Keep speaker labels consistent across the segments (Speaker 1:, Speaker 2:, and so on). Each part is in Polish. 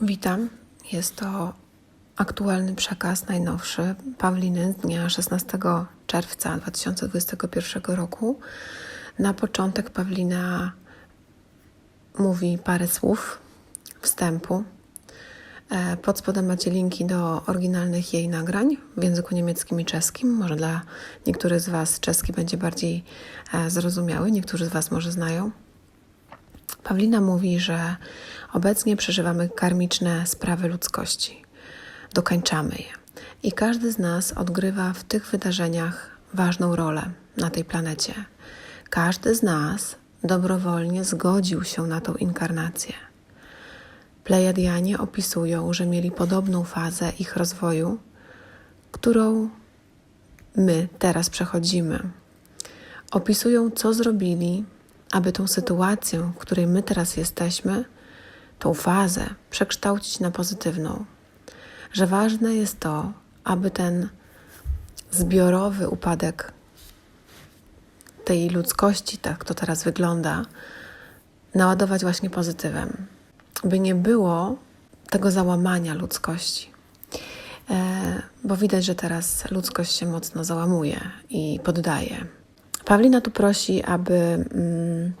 Speaker 1: Witam. Jest to aktualny przekaz, najnowszy Pawliny z dnia 16 czerwca 2021 roku. Na początek Pawlina mówi parę słów wstępu. E, Pod spodem macie linki do oryginalnych jej nagrań w języku niemieckim i czeskim. Może dla niektórych z Was czeski będzie bardziej e, zrozumiały, niektórzy z Was może znają. Pawlina mówi, że obecnie przeżywamy karmiczne sprawy ludzkości. Dokańczamy je. I każdy z nas odgrywa w tych wydarzeniach ważną rolę na tej planecie. Każdy z nas dobrowolnie zgodził się na tą inkarnację. Plejadianie opisują, że mieli podobną fazę ich rozwoju, którą my teraz przechodzimy. Opisują, co zrobili, aby tą sytuację, w której my teraz jesteśmy, tą fazę przekształcić na pozytywną. Że ważne jest to, aby ten zbiorowy upadek tej ludzkości, tak to teraz wygląda, naładować właśnie pozytywem, by nie było tego załamania ludzkości. E, bo widać, że teraz ludzkość się mocno załamuje i poddaje. Pawlina tu prosi, aby mm,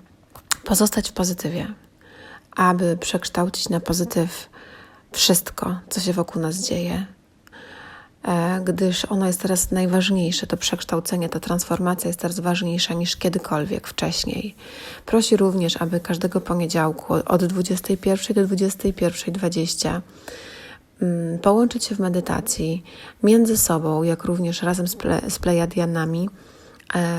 Speaker 1: pozostać w pozytywie, aby przekształcić na pozytyw wszystko, co się wokół nas dzieje, e, gdyż ono jest teraz najważniejsze. To przekształcenie, ta transformacja jest teraz ważniejsza niż kiedykolwiek wcześniej. Prosi również, aby każdego poniedziałku od 21 do 21.20 mm, połączyć się w medytacji między sobą, jak również razem z, ple, z plejadianami,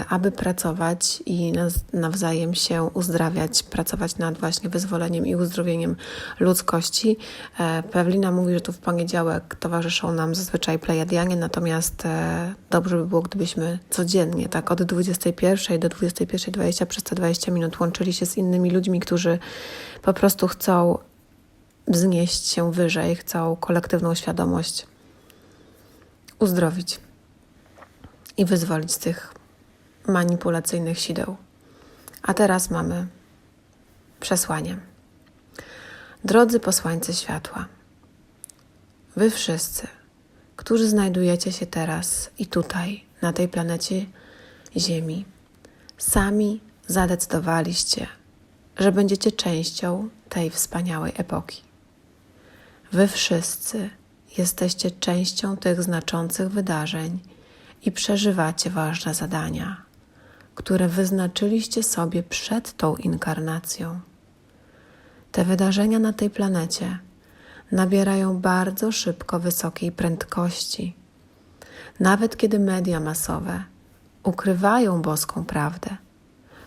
Speaker 1: aby pracować i nawzajem się uzdrawiać, pracować nad właśnie wyzwoleniem i uzdrowieniem ludzkości. E, Pawlina mówi, że tu w poniedziałek towarzyszą nam zazwyczaj plejadianie, natomiast e, dobrze by było, gdybyśmy codziennie, tak od 21 do 21.20 przez te 20 minut łączyli się z innymi ludźmi, którzy po prostu chcą wznieść się wyżej, chcą kolektywną świadomość uzdrowić i wyzwolić z tych manipulacyjnych sideł. A teraz mamy przesłanie. Drodzy posłańcy światła, wy wszyscy, którzy znajdujecie się teraz i tutaj, na tej planecie Ziemi, sami zadecydowaliście, że będziecie częścią tej wspaniałej epoki. Wy wszyscy jesteście częścią tych znaczących wydarzeń i przeżywacie ważne zadania, które wyznaczyliście sobie przed tą inkarnacją. Te wydarzenia na tej planecie nabierają bardzo szybko wysokiej prędkości. Nawet kiedy media masowe ukrywają boską prawdę,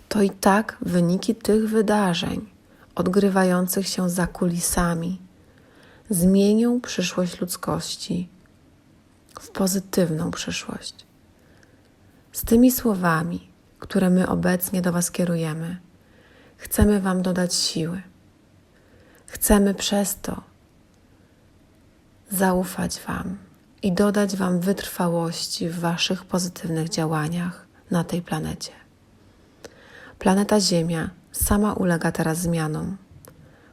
Speaker 1: to i tak wyniki tych wydarzeń, odgrywających się za kulisami, zmienią przyszłość ludzkości w pozytywną przyszłość. Z tymi słowami, które my obecnie do Was kierujemy, chcemy Wam dodać siły. Chcemy przez to zaufać Wam i dodać Wam wytrwałości w Waszych pozytywnych działaniach na tej planecie. Planeta Ziemia sama ulega teraz zmianom,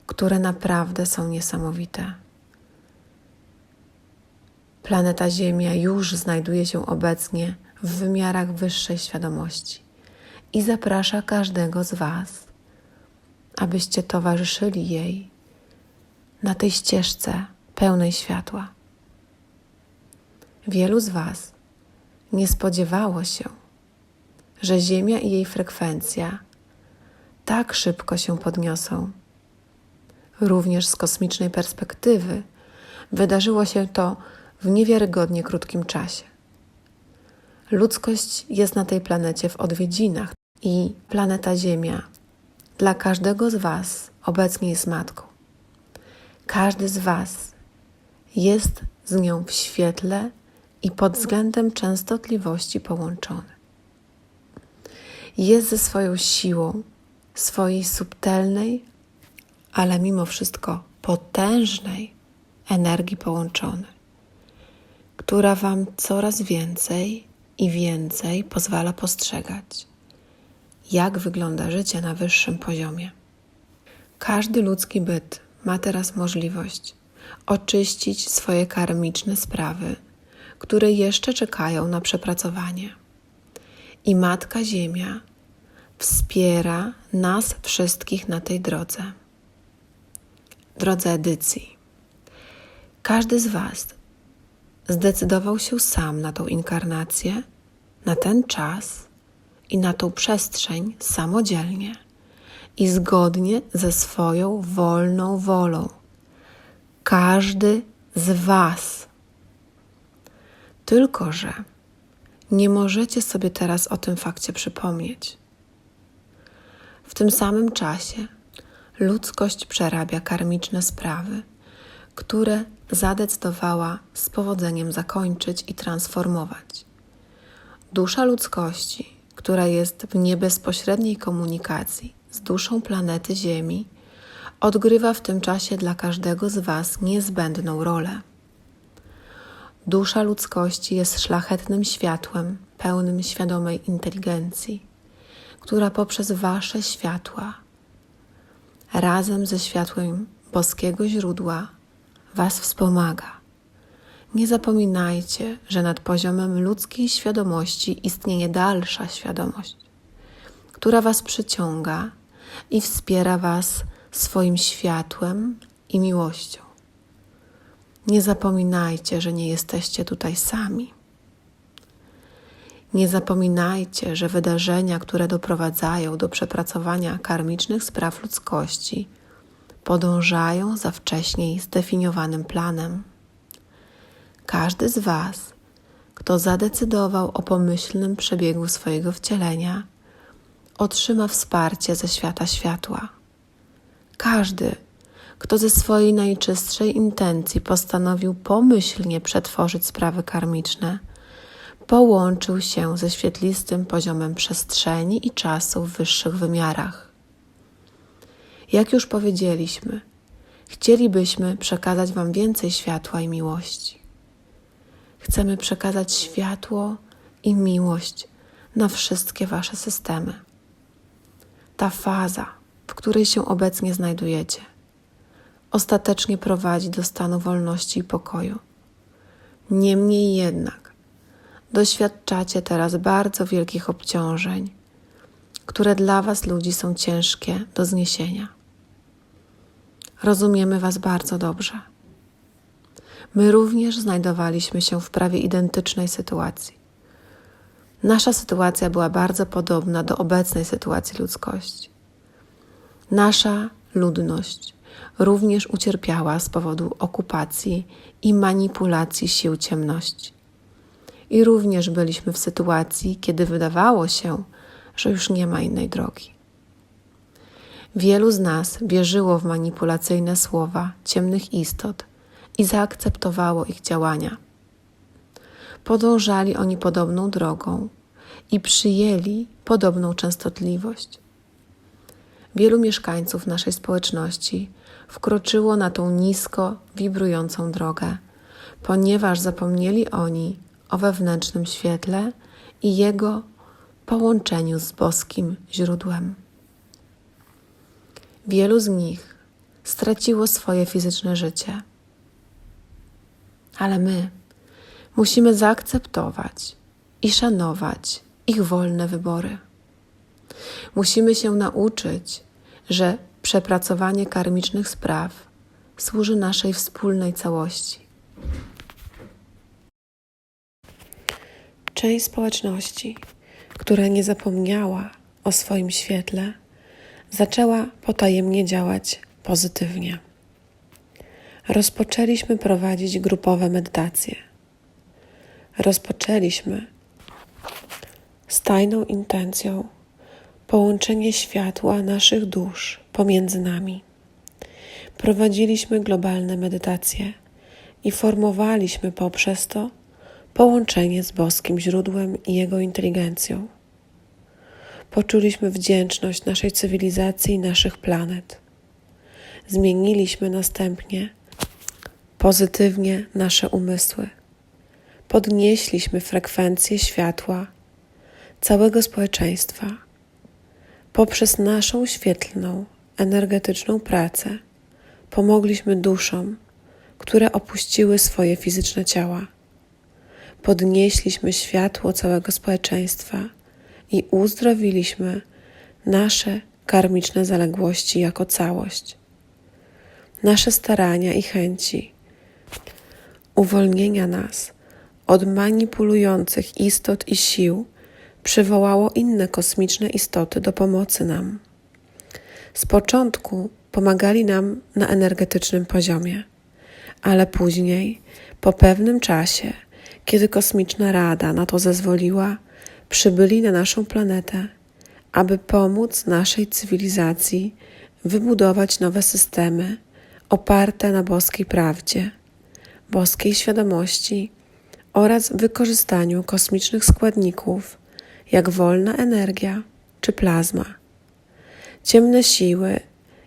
Speaker 1: które naprawdę są niesamowite. Planeta Ziemia już znajduje się obecnie w wymiarach wyższej świadomości i zaprasza każdego z Was, abyście towarzyszyli jej na tej ścieżce pełnej światła. Wielu z Was nie spodziewało się, że Ziemia i jej frekwencja tak szybko się podniosą. Również z kosmicznej perspektywy wydarzyło się to w niewiarygodnie krótkim czasie. Ludzkość jest na tej planecie w odwiedzinach i planeta Ziemia dla każdego z Was obecnie jest matką. Każdy z Was jest z nią w świetle i pod względem częstotliwości połączony. Jest ze swoją siłą, swojej subtelnej, ale mimo wszystko potężnej energii połączony która Wam coraz więcej i więcej pozwala postrzegać, jak wygląda życie na wyższym poziomie. Każdy ludzki byt ma teraz możliwość oczyścić swoje karmiczne sprawy, które jeszcze czekają na przepracowanie. I Matka Ziemia wspiera nas wszystkich na tej drodze. Drodze edycji. Każdy z Was zdecydował się sam na tą inkarnację, na ten czas i na tą przestrzeń samodzielnie i zgodnie ze swoją wolną wolą. Każdy z Was. Tylko, że nie możecie sobie teraz o tym fakcie przypomnieć. W tym samym czasie ludzkość przerabia karmiczne sprawy, które zadecydowała z powodzeniem zakończyć i transformować. Dusza ludzkości, która jest w niebezpośredniej komunikacji z duszą planety Ziemi, odgrywa w tym czasie dla każdego z Was niezbędną rolę. Dusza ludzkości jest szlachetnym światłem, pełnym świadomej inteligencji, która poprzez Wasze światła, razem ze światłem boskiego źródła, Was wspomaga. Nie zapominajcie, że nad poziomem ludzkiej świadomości istnieje dalsza świadomość, która Was przyciąga i wspiera Was swoim światłem i miłością. Nie zapominajcie, że nie jesteście tutaj sami. Nie zapominajcie, że wydarzenia, które doprowadzają do przepracowania karmicznych spraw ludzkości, podążają za wcześniej zdefiniowanym planem. Każdy z Was, kto zadecydował o pomyślnym przebiegu swojego wcielenia, otrzyma wsparcie ze świata światła. Każdy, kto ze swojej najczystszej intencji postanowił pomyślnie przetworzyć sprawy karmiczne, połączył się ze świetlistym poziomem przestrzeni i czasu w wyższych wymiarach. Jak już powiedzieliśmy, chcielibyśmy przekazać Wam więcej światła i miłości. Chcemy przekazać światło i miłość na wszystkie Wasze systemy. Ta faza, w której się obecnie znajdujecie, ostatecznie prowadzi do stanu wolności i pokoju. Niemniej jednak doświadczacie teraz bardzo wielkich obciążeń, które dla Was ludzi są ciężkie do zniesienia. Rozumiemy Was bardzo dobrze. My również znajdowaliśmy się w prawie identycznej sytuacji. Nasza sytuacja była bardzo podobna do obecnej sytuacji ludzkości. Nasza ludność również ucierpiała z powodu okupacji i manipulacji sił ciemności. I również byliśmy w sytuacji, kiedy wydawało się, że już nie ma innej drogi. Wielu z nas wierzyło w manipulacyjne słowa ciemnych istot i zaakceptowało ich działania. Podążali oni podobną drogą i przyjęli podobną częstotliwość. Wielu mieszkańców naszej społeczności wkroczyło na tą nisko wibrującą drogę, ponieważ zapomnieli oni o wewnętrznym świetle i jego połączeniu z boskim źródłem. Wielu z nich straciło swoje fizyczne życie, ale my musimy zaakceptować i szanować ich wolne wybory. Musimy się nauczyć, że przepracowanie karmicznych spraw służy naszej wspólnej całości. Część społeczności, która nie zapomniała o swoim świetle, zaczęła potajemnie działać pozytywnie. Rozpoczęliśmy prowadzić grupowe medytacje. Rozpoczęliśmy z tajną intencją połączenie światła naszych dusz pomiędzy nami. Prowadziliśmy globalne medytacje i formowaliśmy poprzez to połączenie z boskim źródłem i jego inteligencją. Poczuliśmy wdzięczność naszej cywilizacji i naszych planet. Zmieniliśmy następnie pozytywnie nasze umysły. Podnieśliśmy frekwencję światła całego społeczeństwa poprzez naszą świetlną, energetyczną pracę. Pomogliśmy duszom, które opuściły swoje fizyczne ciała. Podnieśliśmy światło całego społeczeństwa i uzdrowiliśmy nasze karmiczne zaległości jako całość. Nasze starania i chęci uwolnienia nas od manipulujących istot i sił przywołało inne kosmiczne istoty do pomocy nam. Z początku pomagali nam na energetycznym poziomie, ale później, po pewnym czasie, kiedy kosmiczna rada na to zezwoliła, przybyli na naszą planetę, aby pomóc naszej cywilizacji wybudować nowe systemy oparte na boskiej prawdzie, boskiej świadomości oraz wykorzystaniu kosmicznych składników, jak wolna energia czy plazma. Ciemne siły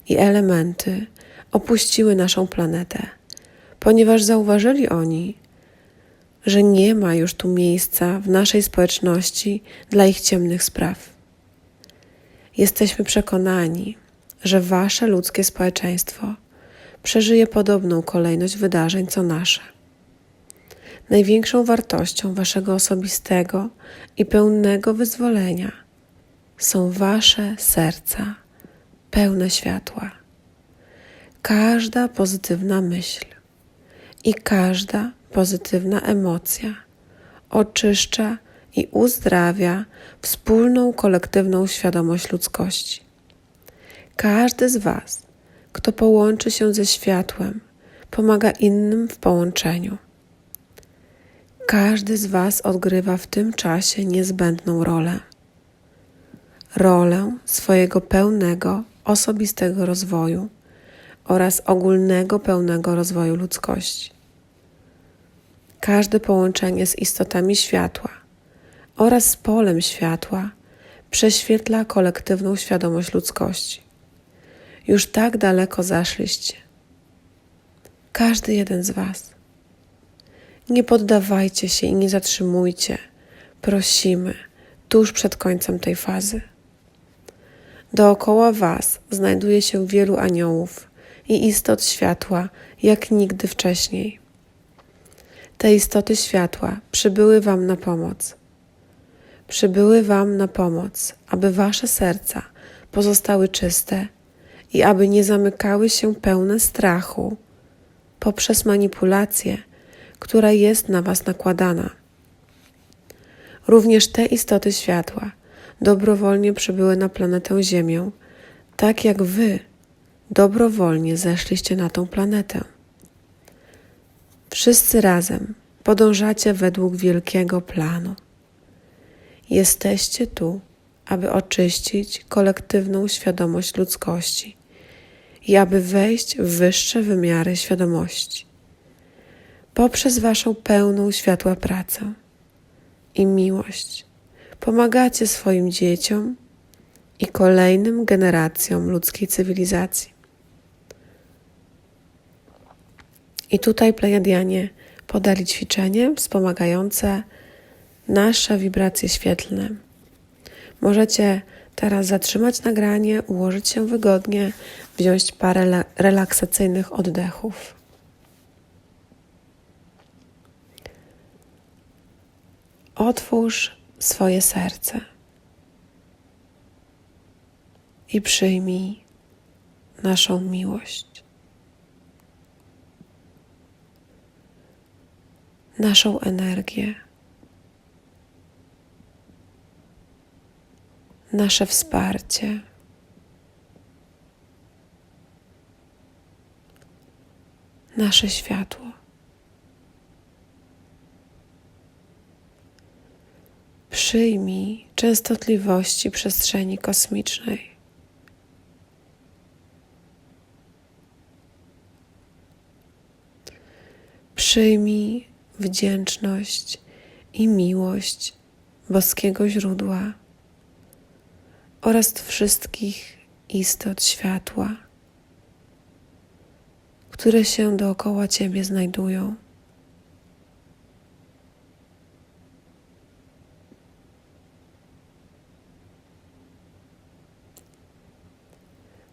Speaker 1: i elementy opuściły naszą planetę, ponieważ zauważyli oni, że nie ma już tu miejsca w naszej społeczności dla ich ciemnych spraw. Jesteśmy przekonani, że wasze ludzkie społeczeństwo przeżyje podobną kolejność wydarzeń co nasze. Największą wartością waszego osobistego i pełnego wyzwolenia są wasze serca, pełne światła. Każda pozytywna myśl i każda pozytywna emocja oczyszcza i uzdrawia wspólną kolektywną świadomość ludzkości. Każdy z Was, kto połączy się ze światłem, pomaga innym w połączeniu. Każdy z Was odgrywa w tym czasie niezbędną rolę rolę swojego pełnego, osobistego rozwoju oraz ogólnego, pełnego rozwoju ludzkości. Każde połączenie z istotami światła oraz z polem światła prześwietla kolektywną świadomość ludzkości. Już tak daleko zaszliście. Każdy jeden z Was. Nie poddawajcie się i nie zatrzymujcie. Prosimy tuż przed końcem tej fazy. Dookoła Was znajduje się wielu aniołów i istot światła, jak nigdy wcześniej. Te istoty światła przybyły Wam na pomoc. Przybyły Wam na pomoc, aby Wasze serca pozostały czyste i aby nie zamykały się pełne strachu poprzez manipulację, która jest na Was nakładana. Również te istoty światła dobrowolnie przybyły na planetę Ziemię, tak jak Wy dobrowolnie zeszliście na tą planetę. Wszyscy razem podążacie według wielkiego planu. Jesteście tu, aby oczyścić kolektywną świadomość ludzkości i aby wejść w wyższe wymiary świadomości. Poprzez Waszą pełną światła pracę i miłość pomagacie swoim dzieciom i kolejnym generacjom ludzkiej cywilizacji. I tutaj Plejadianie podali ćwiczenie wspomagające nasze wibracje świetlne. Możecie teraz zatrzymać nagranie, ułożyć się wygodnie, wziąć parę relaksacyjnych oddechów. Otwórz swoje serce i przyjmij naszą miłość, naszą energię, nasze wsparcie. Nasze światło. Przyjmij częstotliwości przestrzeni kosmicznej. Przyjmij wdzięczność i miłość boskiego źródła oraz wszystkich istot światła, które się dookoła Ciebie znajdują.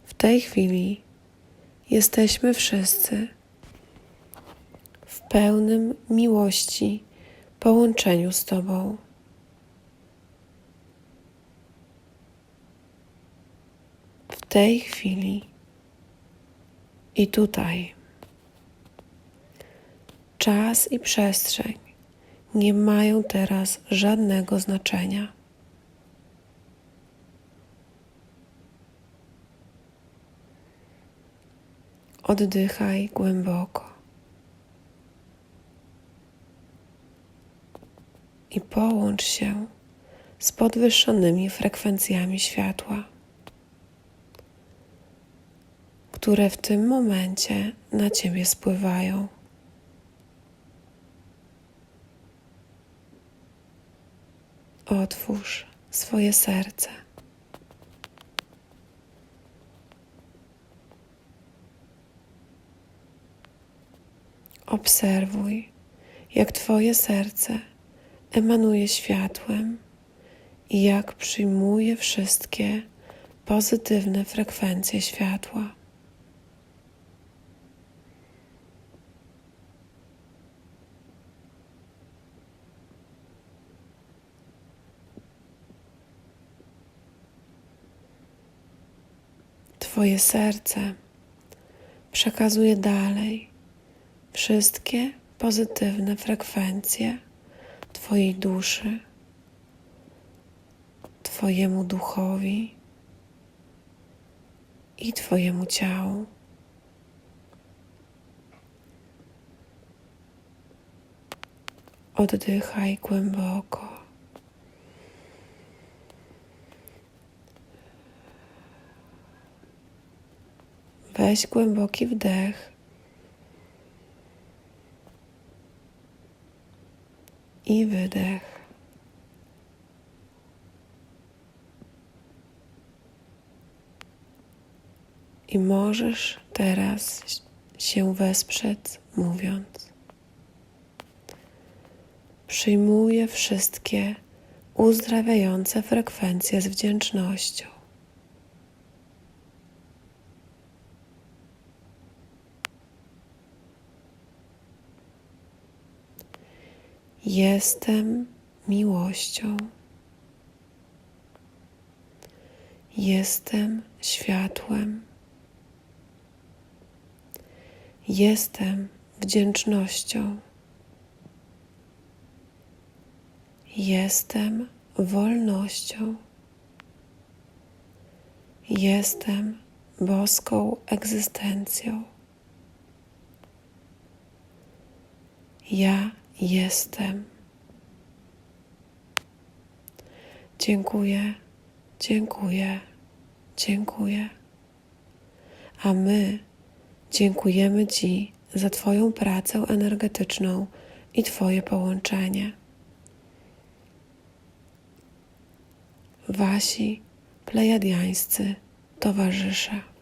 Speaker 1: W tej chwili jesteśmy wszyscy pełnym miłości połączeniu z Tobą. Tej chwili i tutaj. Czas i przestrzeń nie mają teraz żadnego znaczenia. Oddychaj głęboko i połącz się z podwyższonymi frekwencjami światła, które w tym momencie na Ciebie spływają. Otwórz swoje serce. Obserwuj, jak Twoje serce emanuje światłem i jak przyjmuje wszystkie pozytywne frekwencje światła. Twoje serce przekazuje dalej wszystkie pozytywne frekwencje Twojej duszy, Twojemu duchowi i Twojemu ciału. Oddychaj głęboko. Weź głęboki wdech i wydech. I możesz teraz się wesprzeć, mówiąc: Przyjmuję wszystkie uzdrawiające frekwencje z wdzięcznością. Jestem miłością. Jestem światłem. Jestem wdzięcznością. Jestem wolnością. Jestem boską egzystencją. Ja jestem. Dziękuję, dziękuję, dziękuję. A my dziękujemy Ci za Twoją pracę energetyczną i Twoje połączenie. Wasi plejadiańscy towarzysze.